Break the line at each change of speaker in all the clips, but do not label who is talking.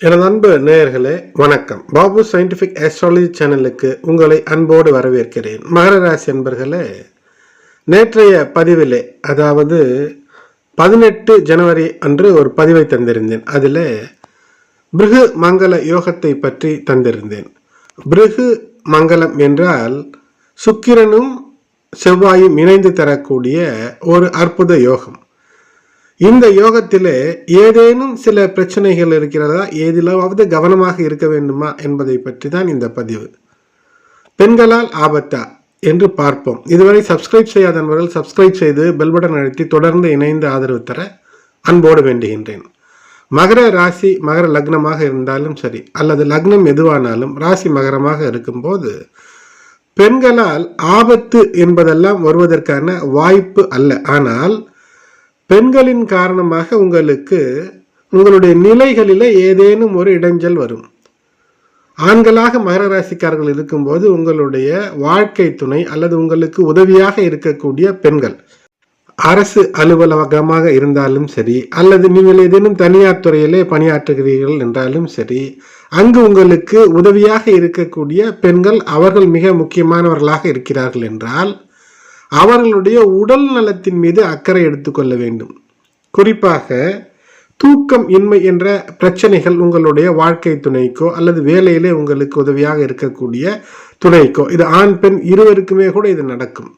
எனது அன்பு நேயர்களே வணக்கம். பாபு சயின்டிஃபிக் ஆஸ்ட்ராலஜி சேனலுக்கு உங்களை அன்போடு வரவேற்கிறேன். மகர ராசி அன்பர்களே நேற்றைய பதிவிலே அதாவது பதினெட்டு ஜனவரி அன்று ஒரு பதிவை தந்திருந்தேன். அதில் பிருகு மங்கள யோகத்தை பற்றி தந்திருந்தேன். பிருகு மங்களம் என்றால் சுக்கிரனும் செவ்வாயும் இணைந்து தரக்கூடிய ஒரு அற்புத யோகம். இந்த யோகத்திலே ஏதேனும் சில பிரச்சனைகள் இருக்கிறதா? ஏதிலாவது கவனமாக இருக்க வேண்டுமா? என்பதை பற்றி தான் இந்த பதிவு. பெண்களால் ஆபத்தா? என்று பார்ப்போம். இதுவரை சப்ஸ்கிரைப் செய்யாத நண்பர்கள் சப்ஸ்கிரைப் செய்து பெல் பட்டன் அழுத்தி தொடர்ந்து இணைந்து ஆதரவு தர அன்போடு வேண்டுகின்றேன். மகர ராசி மகர லக்னமாக இருந்தாலும் சரி அல்லது லக்னம் எதுவானாலும் ராசி மகரமாக இருக்கும்போது பெண்களால் ஆபத்து என்பதெல்லாம் வருவதற்கான வாய்ப்பு அல்ல. ஆனால் பெண்களின் காரணமாக உங்களுக்கு உங்களுடைய நிலைகளில் ஏதேனும் ஒரு இடைஞ்சல் வரும். ஆண்களாக மகர ராசிக்காரர்கள் இருக்கும்போது உங்களுடைய வாழ்க்கை துணை அல்லது உங்களுக்கு உதவியாக இருக்கக்கூடிய பெண்கள் அரசு அலுவலகமாக இருந்தாலும் சரி அல்லது நீங்கள் ஏதேனும் தனியார் துறையிலே பணியாற்றுகிறீர்கள் என்றாலும் சரி அங்கு உங்களுக்கு உதவியாக இருக்கக்கூடிய பெண்கள் அவர்கள் மிக முக்கியமானவர்களாக இருக்கிறார்கள் என்றால் அவர்களுடைய உடல் நலத்தின் மீது அக்கறை எடுத்துக்கொள்ள வேண்டும். குறிப்பாக தூக்கம் இன்மை என்ற பிரச்சனைகள் உங்களுடைய வாழ்க்கை துணைக்கோ அல்லது வேலையிலே உங்களுக்கு உதவியாக இருக்கக்கூடிய துணைக்கோ இது ஆண் பெண் இருவருக்குமே கூட இது நடக்கும்.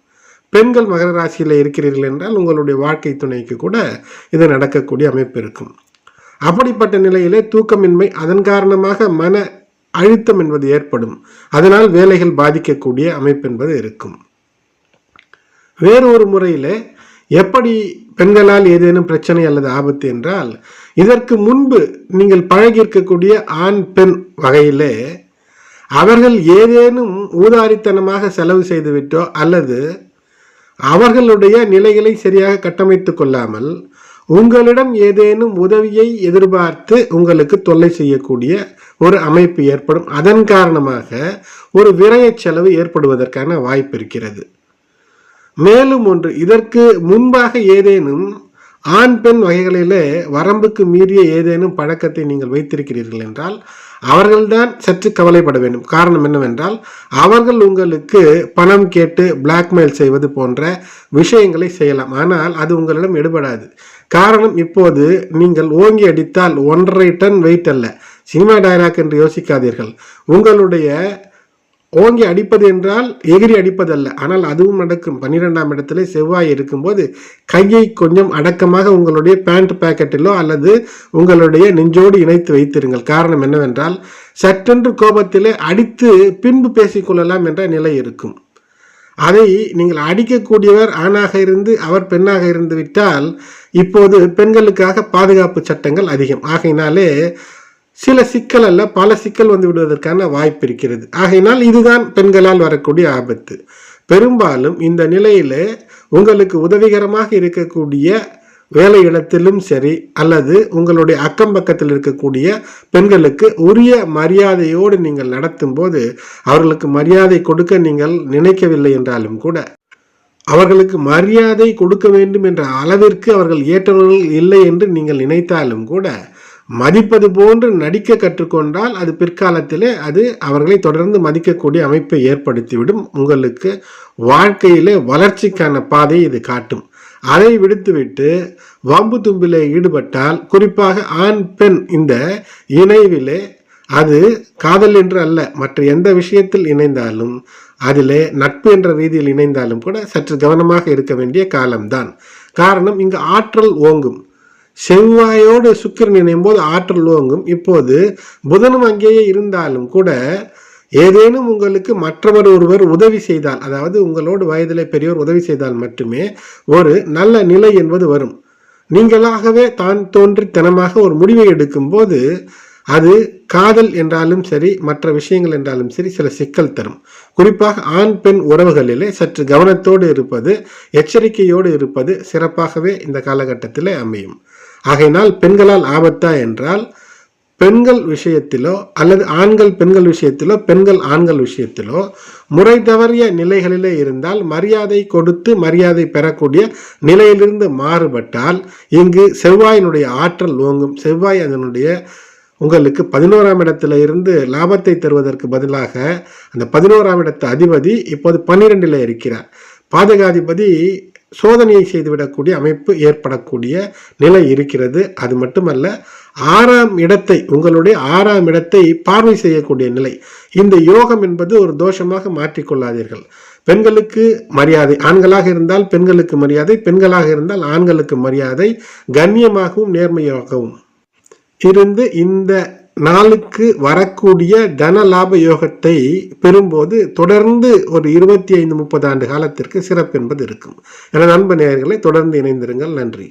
பெண்கள் மகர ராசியில் இருக்கிறீர்கள் என்றால் உங்களுடைய வாழ்க்கை துணைக்கு கூட இது நடக்கக்கூடிய அமைப்பு இருக்கும். அப்படிப்பட்ட நிலையிலே தூக்கமின்மை அதன் காரணமாக மன அழுத்தம் என்பது ஏற்படும். அதனால் வேலைகள் பாதிக்கக்கூடிய அமைப்பு என்பது இருக்கும். வேறு ஒரு முறையில் எப்படி பெண்களால் ஏதேனும் பிரச்சனை அல்லது ஆபத்து என்றால் இதற்கு முன்பு நீங்கள் பழகியிருக்கக்கூடிய ஆண் பெண் வகையிலே அவர்கள் ஏதேனும் ஊதாரித்தனமாக செலவு செய்துவிட்டோ அல்லது அவர்களுடைய நிலைகளை சரியாக கட்டமைத்து கொள்ளாமல் உங்களிடம் ஏதேனும் உதவியை எதிர்பார்த்து உங்களுக்கு தொல்லை செய்யக்கூடிய ஒரு அமைப்பு ஏற்படும். அதன் காரணமாக ஒரு விரய செலவு ஏற்படுவதற்கான வாய்ப்பு இருக்கிறது. மேலும் ஒன்று இதற்கு முன்பாக ஏதேனும் ஆண் பெண் வகைகளிலே வரம்புக்கு மீறிய ஏதேனும் பழக்கத்தை நீங்கள் வைத்திருக்கிறீர்கள் என்றால் அவர்கள்தான் சற்று கவலைப்பட வேண்டும். காரணம் என்னவென்றால் அவர்கள் உங்களுக்கு பணம் கேட்டு பிளாக்மெயில் செய்வது போன்ற விஷயங்களை செய்யலாம். ஆனால் அது உங்களிடம் எடுபடாது. காரணம் இப்போது நீங்கள் ஓங்கி அடித்தால் ஒன்றரை டன் வெயிட் அல்ல. சினிமா டயலாக் என்று யோசிக்காதீர்கள். உங்களுடைய ஓங்கி அடிப்பது என்றால் எகிரி அடிப்பதல்ல. ஆனால் அதுவும் நடக்கும். பன்னிரெண்டாம் இடத்துல செவ்வாய் இருக்கும்போது கையை கொஞ்சம் அடக்கமாக உங்களுடைய பேண்ட் பேக்கெட்டிலோ அல்லது உங்களுடைய நெஞ்சோடு இணைத்து வைத்திருங்கள். காரணம் என்னவென்றால் சற்றென்று கோபத்திலே அடித்து பின்பு பேசிக்கொள்ளலாம் என்ற நிலை இருக்கும். அதை நீங்கள் அடிக்கக்கூடியவர் ஆணாக இருந்து அவர் பெண்ணாக இருந்து விட்டால் இப்போது பெண்களுக்காக பாதுகாப்பு சட்டங்கள் அதிகம். ஆகையினாலே சில சிக்கல் அல்ல பல சிக்கல் வந்து விடுவதற்கான வாய்ப்பு இருக்கிறது. ஆகையினால் இதுதான் பெண்களால் வரக்கூடிய ஆபத்து. பெரும்பாலும் இந்த நிலையில உங்களுக்கு உதவிகரமாக இருக்கக்கூடிய வேலை இடத்திலும் சரி அல்லது உங்களுடைய அக்கம் பக்கத்தில் இருக்கக்கூடிய பெண்களுக்கு உரிய மரியாதையோடு நீங்கள் நடத்தும் போது அவர்களுக்கு மரியாதை கொடுக்க நீங்கள் நினைக்கவில்லை என்றாலும் கூட அவர்களுக்கு மரியாதை கொடுக்க வேண்டும் என்ற அளவிற்கு அவர்கள் ஏற்றவர்கள் இல்லை என்று நீங்கள் நினைத்தாலும் கூட மதிப்பது போன்று நடிக்க கற்றுக்கொண்டால் அது பிற்காலத்திலே அது அவர்களை தொடர்ந்து மதிக்கக்கூடிய அமைப்பை ஏற்படுத்திவிடும். உங்களுக்கு வாழ்க்கையிலே வளர்ச்சிக்கான பாதையை இது காட்டும். அதை விடுத்துவிட்டு வம்பு தும்பிலே ஈடுபட்டால் குறிப்பாக ஆண் பெண் இந்த இணைவிலே அது காதல் என்று அல்ல மற்ற எந்த விஷயத்தில் இணைந்தாலும் அதிலே நட்பு என்ற ரீதியில் இணைந்தாலும் கூட சற்று கவனமாக இருக்க வேண்டிய காலம்தான். காரணம் இங்கு ஆற்றல் ஓங்கும். செவ்வாயோடு சுக்கிரன் இணையும் போது ஆற்றல் ஓங்கும். இப்போது புதனும் அங்கேயே இருந்தாலும் கூட ஏதேனும் உங்களுக்கு மற்றவர் ஒருவர் உதவி செய்தால் அதாவது உங்களோடு வயதிலே பெரியவர் உதவி செய்தால் மட்டுமே ஒரு நல்ல நிலை என்பது வரும். நீங்களாகவே தான் தோன்றித்தனமாக ஒரு முடிவை எடுக்கும்போது அது காதல் என்றாலும் சரி மற்ற விஷயங்கள் என்றாலும் சரி சில சிக்கல் தரும். குறிப்பாக ஆண் பெண் உறவுகளிலே சற்று கவனத்தோடு இருப்பது எச்சரிக்கையோடு இருப்பது சிறப்பாகவே இந்த காலகட்டத்தில் அமையும். ஆகையினால் பெண்களால் ஆபத்தா என்றால் பெண்கள் விஷயத்திலோ அல்லது ஆண்கள் பெண்கள் விஷயத்திலோ பெண்கள் ஆண்கள் விஷயத்திலோ முறை தவறிய நிலைகளிலே இருந்தால் மரியாதை கொடுத்து மரியாதை பெறக்கூடிய நிலையிலிருந்து மாறுபட்டால் இங்கு செவ்வாயினுடைய ஆற்றல் ஓங்கும். செவ்வாய் அதனுடைய உங்களுக்கு பதினோராம் இடத்துல இருந்து லாபத்தை தருவதற்கு பதிலாக அந்த பதினோராம் இடத்து அதிபதி இப்போது பன்னிரெண்டில் இருக்கிறார். பாதகாதிபதி சோதனையை செய்துவிடக்கூடிய அமைப்பு ஏற்படக்கூடிய நிலை இருக்கிறது. அது மட்டுமல்ல ஆறாம் இடத்தை உங்களுடைய ஆறாம் இடத்தை பார்வை செய்யக்கூடிய நிலை. இந்த யோகம் என்பது ஒரு தோஷமாக மாற்றிக்கொள்ளாதீர்கள். பெண்களுக்கு மரியாதை ஆண்களாக இருந்தால் பெண்களுக்கு மரியாதை பெண்களாக இருந்தால் ஆண்களுக்கு மரியாதை கண்ணியமாகவும் நேர்மையாகவும் இருந்து இந்த நாளுக்கு வரக்கூடிய தன லாப யோகத்தை பெறும்போது தொடர்ந்து ஒரு இருபத்தி ஐந்து முப்பது ஆண்டு காலத்திற்கு சிறப்பு என்பது இருக்கும். என நண்ப நேயர்களை தொடர்ந்து இணைந்திருங்கள். நன்றி.